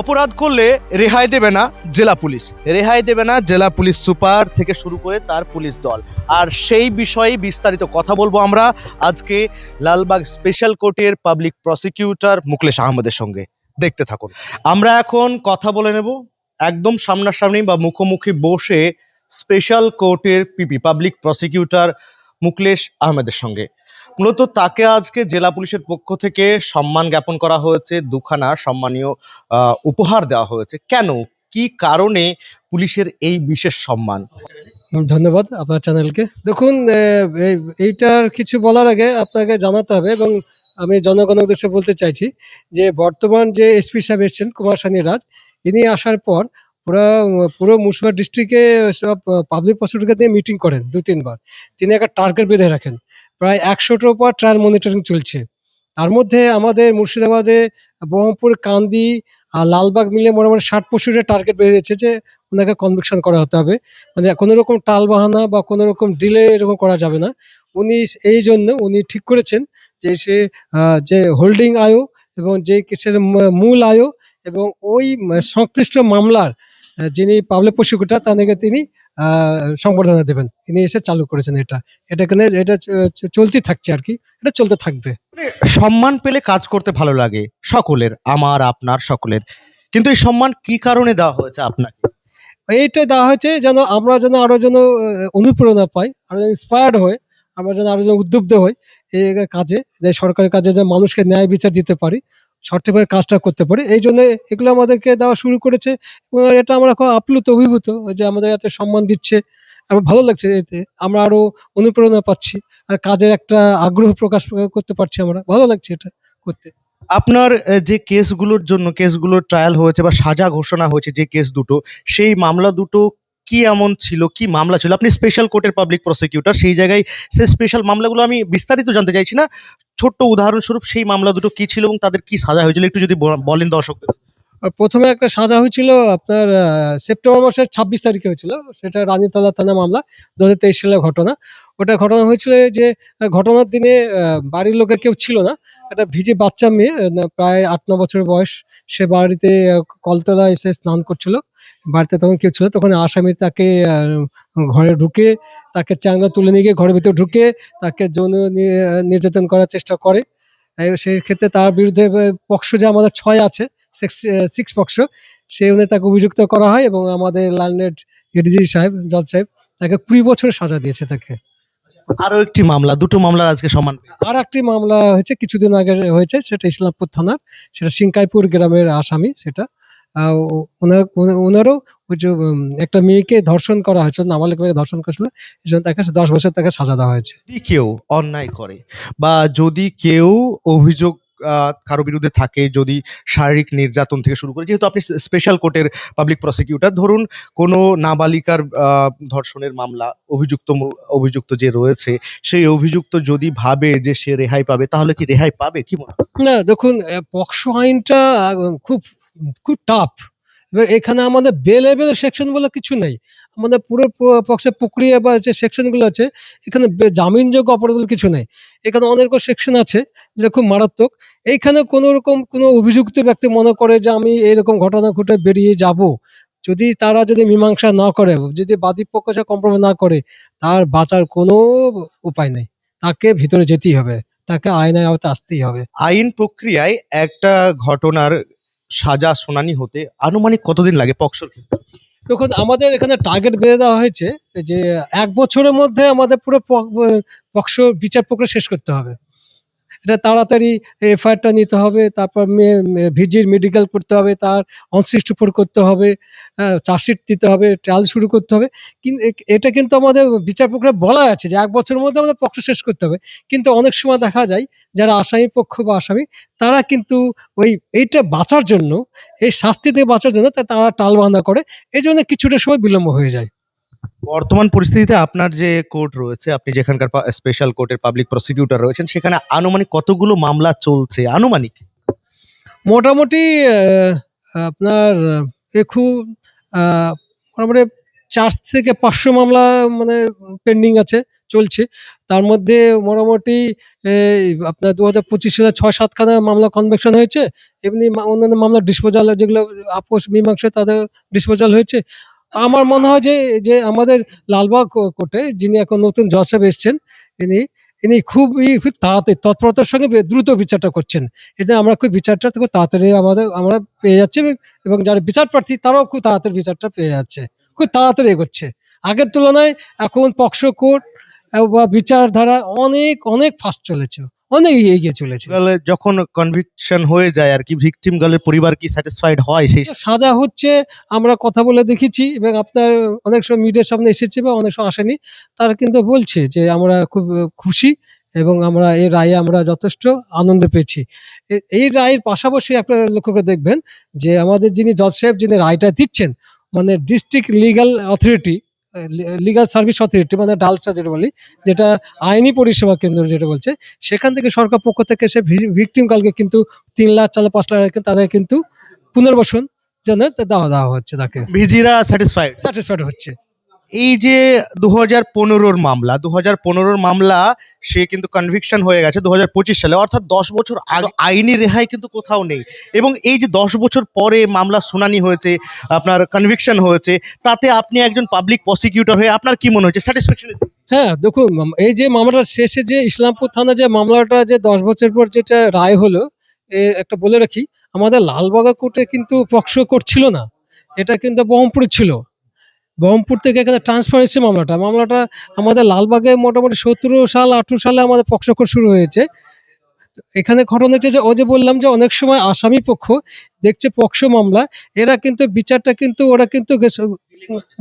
অপরাধ করলে রেহাই দেবে না জেলা পুলিশ। রেহাই দেবে না জেলা পুলিশ সুপার থেকে শুরু করে তার পুলিশ দল। আর সেই বিষয়ে বিস্তারিত কথা বলব আমরা আজকে লালবাগ স্পেশাল কোর্টের পাবলিক প্রসিকিউটর মুকলেশ আহমেদের সঙ্গে। দেখতে থাকুন। আমরা এখন কথা বলে নেব একদম সামনাসামনি বা মুখোমুখি বসে স্পেশাল কোর্টের পিপি, পাবলিক প্রসিকিউটর মুকলেশ আহমেদের সঙ্গে। মূলত তাকে আজকে জেলা পুলিশের পক্ষ থেকে সম্মান জ্ঞাপন করা হয়েছে, দুখানা সম্মানীয় উপহার দেওয়া হয়েছে। কেন? কি কারণে পুলিশের এই বিশেষ সম্মান? ধন্যবাদ আপনার চ্যানেলকে। দেখুন এই- এইটার কিছু বলার আগে আপনাকে জানাতে হবে এবং আমি জনগণের উদ্দেশ্যে বলতে চাইছি যে বর্তমান যে এসপি সাহেব এসছেন, কুমার সানি রাজ, ইনি আসার পর পুরো পুরো মুর্শিদাবাদ ডিস্ট্রিক্টে সব পাবলিক প্রসিকিউটরকে নিয়ে মিটিং করেন দু তিনবার তিনি একটা টার্গেট বেঁধে রাখেন। প্রায় একশোটার উপর ট্রায়াল মনিটরিং চলছে। তার মধ্যে আমাদের মুর্শিদাবাদে বহরমপুর কান্দি আর লালবাগ মিলে মোটামুটি ষাট পঁয়ষট্টি টার্গেট বেঁধে দিয়েছে যে ওনাকে কনভিকশন করা হতে হবে। মানে কোনো রকম টাল বাহানা বা কোনো রকম ডিলে এরকম করা যাবে না। উনি এই জন্য উনি ঠিক করেছেন যে সে যে হোল্ডিং আয়ো এবং যে কেসের মূল আয়ো এবং ওই সংশ্লিষ্ট মামলার যিনি পাবলিক প্রসিকিউটর তাদেরকে তিনি সংবর্ধনা দেবেন। তিনি এসে চালু করেছেন এটা। এটা এখানে এটা চ- চ- চলতেই থাকছে আর কি। এটা চলতে থাকবে। সম্মান পেলে কাজ করতে ভালো লাগে সকলের আমার আপনার সকলের। কিন্তু এই সম্মান কি কারণে দেওয়া হয়েছে আপনাকে? এইটা দেওয়া হয়েছে যেন আমরা যেন আরও যেন অনুপ্রেরণা পাই আরও যেন ইন্সপায়ার্ড হই আমরা যেন আরও যেন উদ্বুদ্ধ হই। এই কাজে, যে সরকারের কাজে যেন মানুষকে ন্যায় বিচার দিতে পারি সঠিকভাবে কাজটা করতে পারি, এই জন্য এগুলো আমাদেরকে দেওয়া শুরু করেছে এটা আমরা খুব আপ্লুত, অভিভূত যে আমাদের এত সম্মান দিচ্ছে আমার ভালো লাগছে এতে। আমরা আরও অনুপ্রেরণা পাচ্ছি আর কাজের একটা আগ্রহ প্রকাশ করতে পারছি আমরা। ভালো লাগছে এটা করতে। আপনার যে কেসগুলোর জন্য, কেসগুলোর ট্রায়াল হয়েছে বা সাজা ঘোষণা হয়েছে যে কেস দুটো, সেই মামলা দুটো কি এমন ছিল, কি মামলা ছিল? আপনি স্পেশাল কোর্টের পাবলিক প্রসিকিউটর সেই জায়গায় সেই স্পেশাল মামলাগুলো আমি বিস্তারিত জানতে চাইছি না। ছোট্ট উদাহরণস্বরূপ সেই মামলা দুটো কি ছিল এবং তাদের কি সাজা হয়েছিল? একটু যদি বলেন দর্শকদের। প্রথমে একটা সাজা হয়েছিল, আপনার সেপ্টেম্বর মাসের ছাব্বিশ তারিখে হয়েছিল। সেটা রানীতলা থানা মামলা, দু হাজার তেইশ সালের ঘটনা। ওটা ঘটনা হয়েছিল যে ঘটনার দিনে বাড়ির লোকের কেউ ছিল না। একটা ভিজে বাচ্চা মেয়ে প্রায় আট, ন বছর বয়স। সে বাড়িতে কলতলা এসে স্নান করছিল। বাড়িতে তখন কেউ ছিল তখন আসামি তাকে ঘরে ঢুকে তাকে চাঙ্গা তুলে নিয়ে গিয়ে ঘরের ভিতরে ঢুকে তাকে যৌন নির্যাতন করার চেষ্টা করে। সেই ক্ষেত্রে তার বিরুদ্ধে পক্ষ যে আমাদের ছয় আছে সিক্স পক্ষ সেই অনুযায়ী তাকে অভিযুক্ত করা হয় এবং আমাদের লালনেট এডিজি সাহেব জজ সাহেব তাকে কুড়ি বছরের সাজা দিয়েছে তাকে। আরও একটি মামলা দুটো মামলার আজকে সমান আর একটি মামলা হয়েছে কিছুদিন আগে হয়েছে সেটা ইসলামপুর থানার সেটা সিংকাইপুর গ্রামের আসামি সেটা। ওনারও ওই যে একটা মেয়েকে ধর্ষণ করা হয়েছে নাবালিক মেয়েকে ধর্ষণ করেছিল, এই জন্য তাকে দশ বছর তাকে সাজা দেওয়া হয়েছে। যদি কেউ অন্যায় করে বা যদি কেউ অভিযোগ কারও বিরুদ্ধে থাকে যদি শারীরিক নির্যাতন থেকে শুরু করে, যেহেতু আপনি স্পেশাল কোর্টের পাবলিক প্রসিকিউটর ধরুন কোনো নাবালিকার ধর্ষণের মামলা অভিযুক্ত অভিযুক্ত যে রয়েছে, সেই অভিযুক্ত যদি ভাবে যে সে রেহাই পাবে, তাহলে কি রেহাই পাবে? কি মনে? না, দেখুন পক্সো আইনটা খুব খুব টাফ এখানে আমাদের বেল এবেল সেকশন বলে কিছু নেই। আমাদের পুরো প- পক্ষের প্রক্রিয়া বা যে সেকশনগুলো আছে, এখানে জামিনযোগ্য অপরাধ বলে কিছু নেই। এখানে অনেক সেকশন আছে। যেটা খুব মারাত্মক। এইখানে কোনো রকম কোনো অভিযুক্ত ব্যক্তি মনে করে যে আমি এরকম ঘটনা ঘটে বেরিয়ে যাব। যদি তারা যদি মীমাংসা না করে যদি বাদী পক্ষ সে কম্প্রোমাইজ না করে তার বাঁচার কোনো উপায় নেই। তাকে ভিতরে যেতেই হবে। তাকে আইনের আওতায় আসতেই হবে। আইন প্রক্রিয়ায় একটা ঘটনার সাজা শুনানি হতে আনুমানিক কতদিন লাগে পক্ষর ক্ষেত্রে? দেখুন আমাদের এখানে টার্গেট বেঁধে দেওয়া হয়েছে যে এক বছরের মধ্যে আমাদের পুরো পক্ষ বিচার প্রক্রিয়া শেষ করতে হবে। এটা তাড়াতাড়ি এফআইআরটা নিতে হবে, তারপর ভিজির মেডিকেল করতে হবে, তার অনসিস্ট উপর করতে হবে চার্জশিট দিতে হবে ট্রায়াল শুরু করতে হবে। কিন্তু এটা কিন্তু আমাদের বিচার প্রক্রিয়া বলা আছে যে এক বছরের মধ্যে আমাদের পক্ষ শেষ করতে হবে। কিন্তু অনেক সময় দেখা যায় যারা আসামি পক্ষ বা আসামি, তারা কিন্তু ওই এইটা বাঁচার জন্য, এই শাস্তি থেকে বাঁচার জন্য তারা টালবাহানা করে। এই জন্য কিছুটা সময় বিলম্ব হয়ে যায়। বর্তমান পরিস্থিতিতে আপনার যে কোর্ট রয়েছে, আপনি যেখানকার স্পেশাল কোর্টের পাবলিক প্রসিকিউটর রয়েছেন, সেখানে আনুমানিক কতগুলো মামলা চলছে? আনুমানিক? মোটামুটি আপনার এখন মোটামুটি চার থেকে পাঁচশো মামলা মানে পেন্ডিং আছে, চলছে। তার মধ্যে মোটামুটি আপনার দু হাজার পঁচিশ সালে ছয় সাতখানা মামলা কনভেকশন হয়েছে। এমনি অন্যান্য মামলা ডিসপোজাল যেগুলো আপোষ মীমাংসা তাদের ডিসপোজাল হয়েছে। আমার মনে হয় যে যে আমাদের লালবাগ কোর্টে যিনি এখন নতুন জজ সাহেব এসছেন তিনি ইনি খুবই খুব তাড়াতাড়ি, তৎপরতার সঙ্গে দ্রুত বিচারটা করছেন। এতে আমরা খুব বিচারটা খুব তাড়াতাড়ি আমাদের, আমরা পেয়ে যাচ্ছি এবং- যারা বিচার প্রার্থী, তারাও খুব তাড়াতাড়ি বিচারটা পেয়ে যাচ্ছে। খুব তাড়াতাড়ি এগোচ্ছে। আগের তুলনায় এখন পক্সো কোর্ট বা বিচারধারা অনেক অনেক ফাস্ট চলেছে। অনেক এগিয়ে চলেছে। তাহলে যখন কনভিকশন হয়ে যায় আর কি ভিকটিম গার্লের পরিবার কি স্যাটিসফাইড হয় সেই সাজা হচ্ছে আমরা কথা বলে দেখেছি এবং আপনার অনেক সময় মিডিয়ার সামনে এসেছে বা অনেক সময় আসেনি তারা কিন্তু বলছে যে আমরা খুব খুশি এবং আমরা এই রায়ে আমরা যথেষ্ট আনন্দ পেয়েছি। এই রায়ের পাশাপাশি আপনারা লক্ষ্য করে দেখবেন যে আমাদের যিনি জজ সাহেব যিনি রায়টা দিচ্ছেন মানে district legal authority legal service authority মানে ডালসা যেটা বলি যেটা আইনি পরিষেবা কেন্দ্র যেটা বলছে সেখান থেকে সরকার পক্ষ থেকে সে ভিকটিম কালকে কিন্তু তিন লাখ চার লাখ পাঁচ লাখ রাখেন তাদের কিন্তু পুনর্বাসন জন্য দেওয়া দেওয়া হচ্ছে তাকে। ভিজিরা স্যাটিসফাইড স্যাটিসফাইড হচ্ছে। এই যে দু হাজার পনেরোর মামলা দু হাজার পনেরোর মামলা, সে কিন্তু কনভিকশন হয়ে গেছে দু হাজার পঁচিশ সালে। অর্থাৎ দশ বছর আগে আইনি রেহাই কিন্তু কোথাও নেই। এবং এই যে দশ বছর পরে মামলা শুনানি হয়েছে, আপনার কনভিকশন হয়েছে, তাতে আপনি একজন পাবলিক প্রসিকিউটর হয়ে আপনার কি মনে হচ্ছে? স্যাটিসফ্যাকশন হ্যাঁ দেখুন এই যে মামলাটা শেষে যে ইসলামপুর থানা যে মামলাটা যে দশ বছর পর যেটা রায় হলো, এ একটা বলে রাখি, আমাদের লালবাগা কোর্টে কিন্তু পক্ষ করছিল না। এটা কিন্তু বহরমপুরে ছিল। বহরমপুর থেকে এখানে ট্রান্সফার মামলাটা। মামলাটা আমাদের লালবাগে মোটামুটি সতেরো সাল, আঠেরো সালে আমাদের পক্ষকর শুরু হয়েছে। এখানে ঘটনা হচ্ছে যে ও যে বললাম যে অনেক সময় আসামি পক্ষ দেখছে পক্ষ মামলা, এরা কিন্তু বিচারটা কিন্তু, ওরা কিন্তু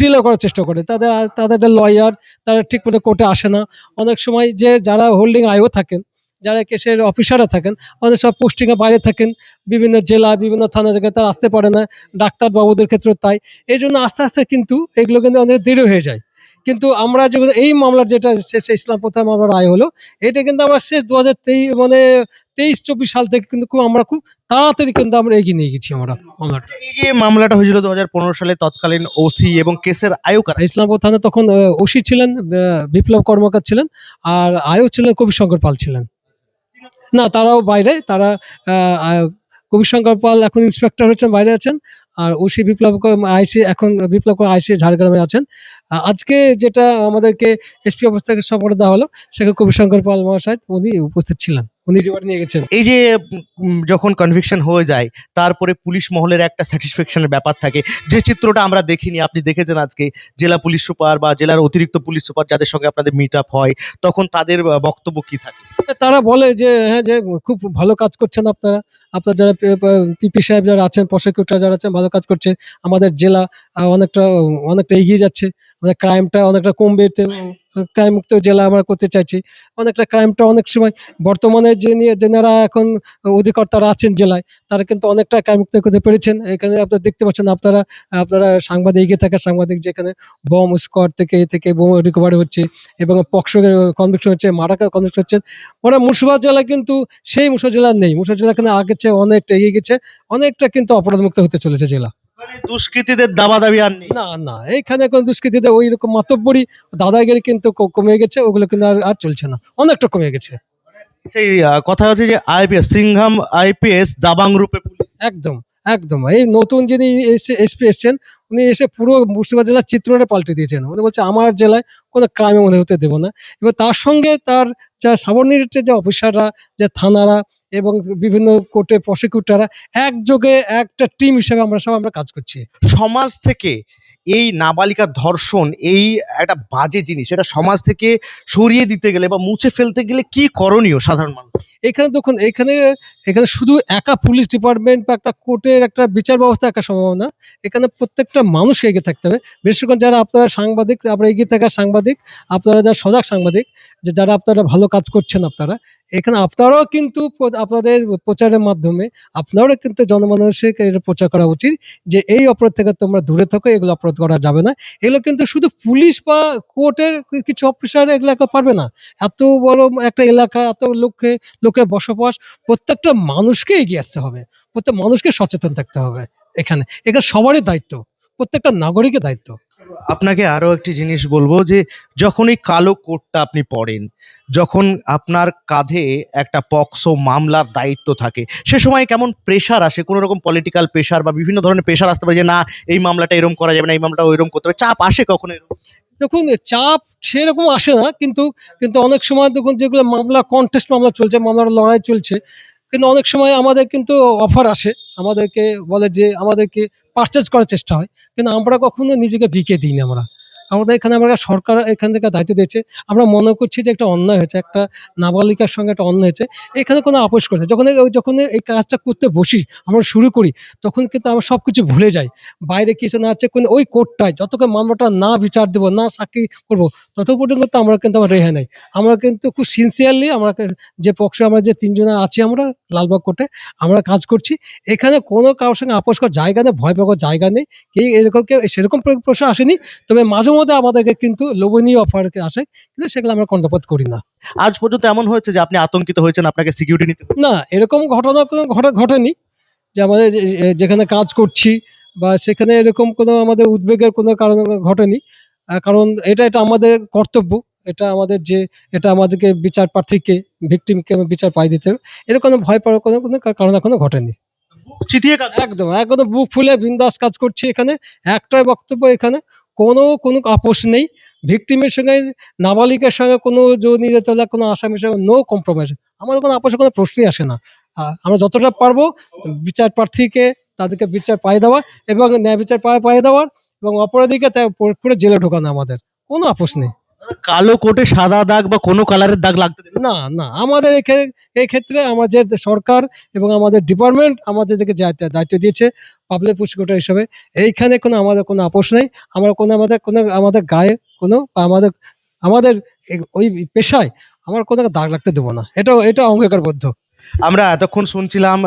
ডিলে করার চেষ্টা করে। তাদের তাদের লয়ার তারা ঠিক মতো কোর্টে আসে না। অনেক সময় যে যারা হোল্ডিং আয়ও থাকেন যারা কেসের অফিসাররা থাকেন অনেক সব পোস্টিংয়ে বাইরে থাকেন বিভিন্ন জেলা বিভিন্ন থানা জায়গায় তারা আসতে পারে না ডাক্তারবাবুদের ক্ষেত্রে তাই। এই জন্য আস্তে আস্তে কিন্তু এগুলো কিন্তু অনেক দেরি হয়ে যায়। কিন্তু আমরা যখন এই মামলার যেটা শেষে ইসলাম প্রথম মামলার রায় হলো এটা কিন্তু আমরা শেষ দু হাজার তেইশ মানে তেইশ চব্বিশ সাল থেকে কিন্তু খুব আমরা খুব তাড়াতাড়ি কিন্তু আমরা এগিয়ে নিয়ে গেছি আমরা মামলাটা। এই মামলাটা হয়েছিল দু হাজার পনেরো সালে তৎকালীন ওসি এবং কেসের আয়ুকার ইসলামপুর থানায় তখন ওসি ছিলেন বিপ্লব কর্মকার ছিলেন আর আয়ও ছিলেন কবিশঙ্কর পাল ছিলেন। না, তারাও বাইরে, তারা কবিশঙ্কর পাল এখন ইন্সপেক্টর হচ্ছেন, বাইরে আছেন, আর ওসি বিপ্লব আইসি এখন বিপ্লব আইসি ঝাড়গ্রামে আছেন। আজকে যেটা আমাদেরকে এসপি অবস্থাকে থেকে সফর দেওয়া হলো, সেখানে কবিশঙ্কর পাল মহাশয়, উনি উপস্থিত ছিলেন। উনি রিওয়ার্ড নিয়ে গেছেন। এই যে উম, যখন কনভিকশন হয়ে যায় তারপরে পুলিশ মহলের একটা স্যাটিসফ্যাকশনের ব্যাপার থাকে। যে চিত্রটা আমরা দেখিনি আপনি দেখেছেন আজকে জেলা পুলিশ সুপার বা জেলার অতিরিক্ত পুলিশ সুপার যাদের সঙ্গে আপনাদের মিট আপ হয় তখন তাদের আহ, বক্তব্য কি থাকে? তারা বলে যে হ্যাঁ যে খুব ভালো কাজ করছেন আপনারা। আপনার যারা পিপি সাহেব যারা আছেন প্রসিকিউটর যারা আছেন ভালো কাজ করছে আমাদের জেলা আহ, অনেকটা অনেকটা এগিয়ে যাচ্ছে। আমাদের ক্রাইমটা অনেকটা কমবে ক্রাইম মুক্ত জেলা আমরা করতে চাইছি। অনেকটা ক্রাইমটা অনেক সময় বর্তমানে যে নিয়ে যেনারা এখন অধিকর্তারা আছেন জেলায় তারা কিন্তু অনেকটা ক্রাইম মুক্ত করতে পেরেছেন। এখানে আপনারা দেখতে পাচ্ছেন আপনারা আপনারা সাংবাদিক এগিয়ে থাকা সাংবাদিক যেখানে বম স্কোয়াড থেকে এ থেকে বোম রিকভারি হচ্ছে এবং পক্ষ কনভিকশন হচ্ছে মারাকা কনভিকশন হচ্ছে। মানে মুর্শিদাবাদ জেলা কিন্তু সেই মুর্শিদাবাদ জেলা নেই। মুর্শিদাবাদ জেলা কিন্তু আগের চেয়ে অনেকটা এগিয়ে গেছে অনেকটা কিন্তু অপরাধমুক্ত হতে চলেছে জেলা। মানে দুষ্কৃতীদের দাবা দাবি আর নেই। না না এইখানে এখন দুষ্কৃতীতে ওই রকম মাতব্বরি দাদাগিরি কিন্তু ক- কমে গেছে ওগুলো কিন্তু আর আর চলছে না অনেকটা কমে গেছে। সেই আহ, কথা হচ্ছে যে আইপিএস সিংহাম আইপিএস দাবাং রূপে পুলিশ। একদম একদম এই নতুন যিনি এসে এসপি এসছেন উনি এসে পুরো মুর্শিদাবাদ জেলার চিত্রটা পাল্টে দিয়েছেন। উনি বলছে আমার জেলায় কোনো ক্রাইমে মনে হতে দেবো না। এবার তার সঙ্গে তার যা সাবর্ডিনেটের যে অফিসাররা, যে থানারা এবং বিভিন্ন কোর্টে প্রসিকিউটাররা একযোগে একটা টিম হিসেবে আমরা সব আমরা কাজ করছি। সমাজ থেকে এই নাবালিকার ধর্ষণ, এই একটা বাজে জিনিস এটা সমাজ থেকে সরিয়ে দিতে গেলে বা মুছে ফেলতে গেলে কি করণীয় সাধারণ মানুষ? এখানে দেখুন, এখানে এখানে শুধু একা পুলিশ ডিপার্টমেন্ট বা একটা কোর্টের একটা বিচার ব্যবস্থা একা সম্ভব না এখানে প্রত্যেকটা মানুষকে এগিয়ে থাকতে হবে। করে যারা আপনারা সাংবাদিক আপনারা এগিয়ে থাকা সাংবাদিক, আপনারা যারা সজাগ সাংবাদিক, যে যারা আপনারা ভালো কাজ করছেন আপনারা, এখানে আপনারাও কিন্তু আপনাদের প্রচারের মাধ্যমে আপনারাও কিন্তু জনমানুষকে এটা প্রচার করা উচিত যে এই অপরাধ থেকে তোমরা দূরে থাকো, এগুলো অপরাধ করা যাবে না। এগুলো কিন্তু শুধু পুলিশ বা কোর্টের কিছু অফিসার এগুলো পারবে না। এত বড় একটা এলাকা, এত লোককে, লোকের বসবাস, প্রত্যেকটা মানুষকে এগিয়ে আসতে হবে। প্রত্যেক মানুষকে সচেতন থাকতে হবে এখানে। এখানে সবারই দায়িত্ব। প্রত্যেকটা নাগরিকের দায়িত্ব। আপনাকে আরও একটি জিনিস বলব যে যখন এই কালো কোটটা আপনি পড়েন যখন আপনার কাঁধে একটা পক্সো মামলার দায়িত্ব থাকে, সে সময় কেমন প্রেশার আসে, কোনো রকম পলিটিক্যাল প্রেশার বা বিভিন্ন ধরনের প্রেশার আসতে পারে যে না, এই মামলাটা এরকম করা যাবে না, এই মামলাটা ওইরকম করতে হবে চাপ আসে কখনো এরকম? দেখুন, চাপ সেরকম আসে না, কিন্তু কিন্তু অনেক সময় দেখুন যেগুলো মামলা কন্টেস্ট মামলা চলছে, মামলার লড়াই চলছে, কিন্তু অনেক সময় আমাদের কিন্তু অফার আসে আমাদেরকে বলে যে আমাদেরকে পারচেজ করার চেষ্টা হয়। কিন্তু আমরা কখনো নিজেকে বিকে দিই না আমরা। আমাদের এখানে আমরা সরকার এখান থেকে দায়িত্ব দিয়েছে। আমরা মনে করছি যে একটা অন্যায় হয়েছে, একটা নাবালিকার সঙ্গে একটা অন্যায় হয়েছে। এখানে কোনো আপোষ করে যখন যখন এই কাজটা করতে বসি, আমরা শুরু করি, তখন কিন্তু আমরা সব কিছু ভুলে যাই। বাইরে কিছু না আছে, কোনো ওই কোর্টটায় যতক্ষণ মামলাটা না বিচার দেবো, না সাক্ষী করব তত পর্যন্ত আমরা কিন্তু আমার রেহাই নেই। আমরা কিন্তু খুব সিনসিয়ারলি আমরা যে পক্ষে আমরা যে তিনজনে আছি আমরা, লালবাগ কোর্টে, আমরা কাজ করছি। এখানে কোনো কারোর সঙ্গে আপোষ করার জায়গা নেই, ভয় পাওয়ার জায়গা নেই। কি এরকম কেউ সেরকম প্র- প্রশ্ন আসেনি। তবে মাঝে মধ্যে আমাদেরকে কিন্তু লোভনীয় অফার আসে কিন্তু সেগুলো আমরা কর্ণপাত করি না। আজ পর্যন্ত এমন হয়েছে যে আপনি আতঙ্কিত হয়েছেন আপনাকে সিকিউরিটি নিতে না এরকম ঘটনা কোনো ঘটা ঘটেনি যে আমাদের যেখানে কাজ করছি বা সেখানে এরকম কোনো আমাদের উদ্বেগের কোনো কারণ ঘটেনি। কারণ এটা এটা আমাদের কর্তব্য এটা আমাদের যে এটা আমাদেরকে বিচার প্রার্থীকে ভিকটিমকে বিচার পাই দিতে হবে। এরকম ভয় পাওয়ার কোনো কোনো কারণ এখনও ঘটেনি। কাজ একদম একদম বুক ফুলে বিন্দাস কাজ করছি এখানে একটাই বক্তব্য এখানে কোনো কোনো আপোষ নেই। ভিক্টিমের সঙ্গে নাবালিকার সঙ্গে কোনো যৌন তোলা কোনো আসামির সঙ্গে নো কম্প্রোমাইজ আমাদের কোনো আপোষের কোনো প্রশ্নই আসে না। আমরা যতটা পারব বিচার প্রার্থীকে তাদেরকে বিচার পাই দেওয়ার এবং ন্যায় বিচার পায় পাই দেওয়ার এবং অপরাধীকে পুরো জেলে ঢোকানো আমাদের। কোনো আপোষ নেই। কালো কোটে সাদা দাগ বা কোনো কালারের দাগ লাগতে দেবে না। না আমাদের এখে- এই ক্ষেত্রে আমাদের সরকার এবং আমাদের ডিপার্টমেন্ট আমাদেরকে যে দায়িত্ব- দিয়েছে পাবলিক প্রসিকিউটর হিসেবে এইখানে কোনো আমাদের কোনো আপোষ নেই। আমরা কোনো আমাদের কোনো আমাদের গায়ে কোনো বা আমাদের আমাদের ওই পেশায় আমার কোনো দাগ লাগতে দেবো না। এটা এটা অঙ্গীকারবদ্ধ। আমরা এতক্ষণ শুনছিলাম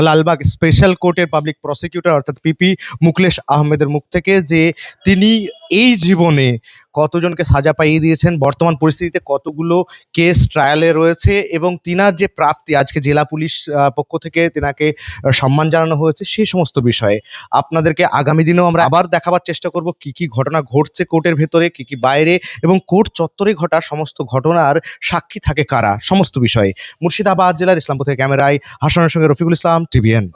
লালবাগ স্পেশাল কোর্টের পাবলিক প্রসিকিউটর অর্থাৎ পিপি মুকলেশ আহমেদের মুখ থেকে যে তিনি এই জীবনে কতজনকে সাজা পাইয়ে দিয়েছেন, বর্তমান পরিস্থিতিতে কতগুলো কেস ট্রায়ালে রয়েছে এবং তিনার যে প্রাপ্তি, আজকে জেলা পুলিশ পক্ষ থেকে তিনাকে সম্মান জানানো হয়েছে সেই সমস্ত বিষয়ে। আপনাদেরকে আগামী দিনেও আমরা আবার দেখাবার চেষ্টা করব কি কি ঘটনা ঘটছে কোর্টের ভেতরে, কি কি বাইরে এবং কোর্ট চত্বরে ঘটা সমস্ত ঘটনার সাক্ষী থাকে কারা, সমস্ত বিষয়ে। মুর্শিদাবাদ জেলার ইসলামপুর থেকে ক্যামেরায় হাসানের সঙ্গে রফিকুল ইসলাম টিভিএন